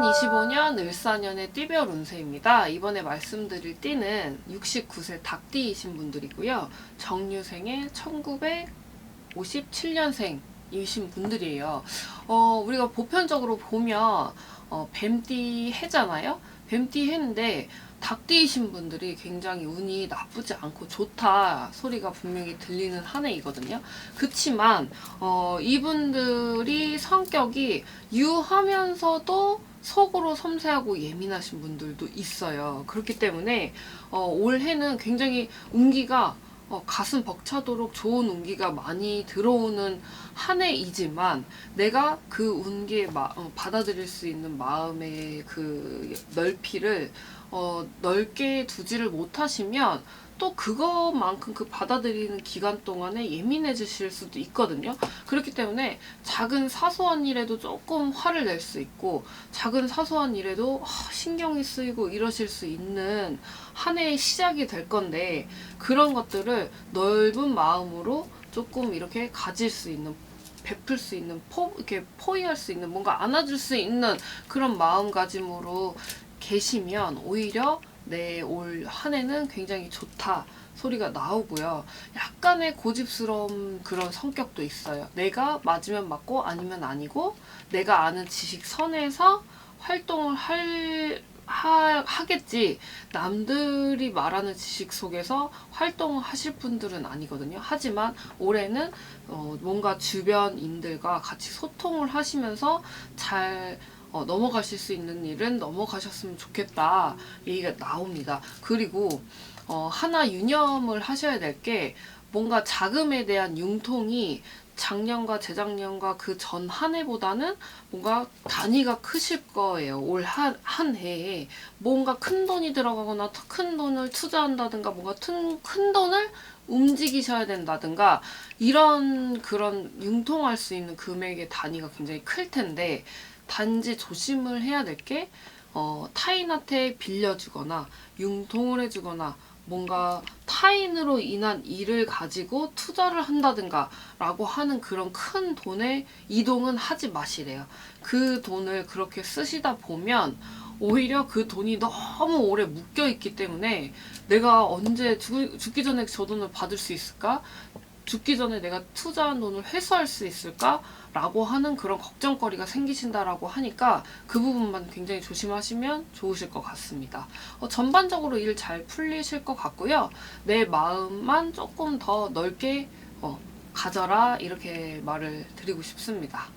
2025년 을사년의 띠별 운세입니다. 이번에 말씀드릴 띠는 69세 닭띠이신 분들이고요. 정유생의 1957년생이신 분들이에요. 어, 우리가 보편적으로 보면 어, 뱀띠 해잖아요. 뱀띠 해인데 닭띠이신 분들이 굉장히 운이 나쁘지 않고 좋다 소리가 분명히 들리는 한 해이거든요. 그치만 어, 이분들이 성격이 유하면서도 속으로 섬세하고 예민하신 분들도 있어요. 그렇기 때문에 어, 올해는 굉장히 운기가 어, 가슴 벅차도록 좋은 운기가 많이 들어오는 한 해이지만 내가 그 운기에 마- 어, 받아들일 수 있는 마음의 그 넓이를 어, 넓게 두지를 못하시면 또 그것만큼 그 받아들이는 기간 동안에 예민해지실 수도 있거든요. 그렇기 때문에 작은 사소한 일에도 조금 화를 낼 수 있고 작은 사소한 일에도 아, 신경이 쓰이고 이러실 수 있는 한 해의 시작이 될 건데 그런 것들을 넓은 마음으로 조금 이렇게 가질 수 있는 베풀 수 있는 포 이렇게 포위할 수 있는 뭔가 안아줄 수 있는 그런 마음가짐으로 계시면 오히려 내올 한 해는 굉장히 좋다 소리가 나오고요. 약간의 고집스러운 그런 성격도 있어요. 내가 맞으면 맞고 아니면 아니고 내가 아는 지식 선에서 활동을 할 하, 하겠지 남들이 말하는 지식 속에서 활동을 하실 분들은 아니거든요. 하지만 올해는 어, 뭔가 주변인들과 같이 소통을 하시면서 잘 어, 넘어가실 수 있는 일은 넘어가셨으면 좋겠다 얘기가 나옵니다. 그리고 어, 하나 유념을 하셔야 될 게 뭔가 자금에 대한 융통이 작년과 재작년과 그 전 한 해보다는 뭔가 단위가 크실 거예요. 올 한 한 해에 뭔가 큰 돈이 들어가거나 더큰 돈을 투자한다든가 뭔가 큰, 큰 돈을 움직이셔야 된다든가 이런 그런 융통할 수 있는 금액의 단위가 굉장히 클 텐데 단지 조심을 해야 될게 어, 타인한테 빌려주거나 융통을 해주거나 뭔가 타인으로 인한 일을 가지고 투자를 한다든가 라고 하는 그런 큰 돈의 이동은 하지 마시래요. 그 돈을 그렇게 쓰시다 보면 오히려 그 돈이 너무 오래 묶여 있기 때문에 내가 언제 죽, 죽기 전에 저 돈을 받을 수 있을까? 죽기 전에 내가 투자한 돈을 회수할 수 있을까? 라고 하는 그런 걱정거리가 생기신다라고 하니까 그 부분만 굉장히 조심하시면 좋으실 것 같습니다. 어, 전반적으로 일 잘 풀리실 것 같고요. 내 마음만 조금 더 넓게 어, 가져라 이렇게 말을 드리고 싶습니다.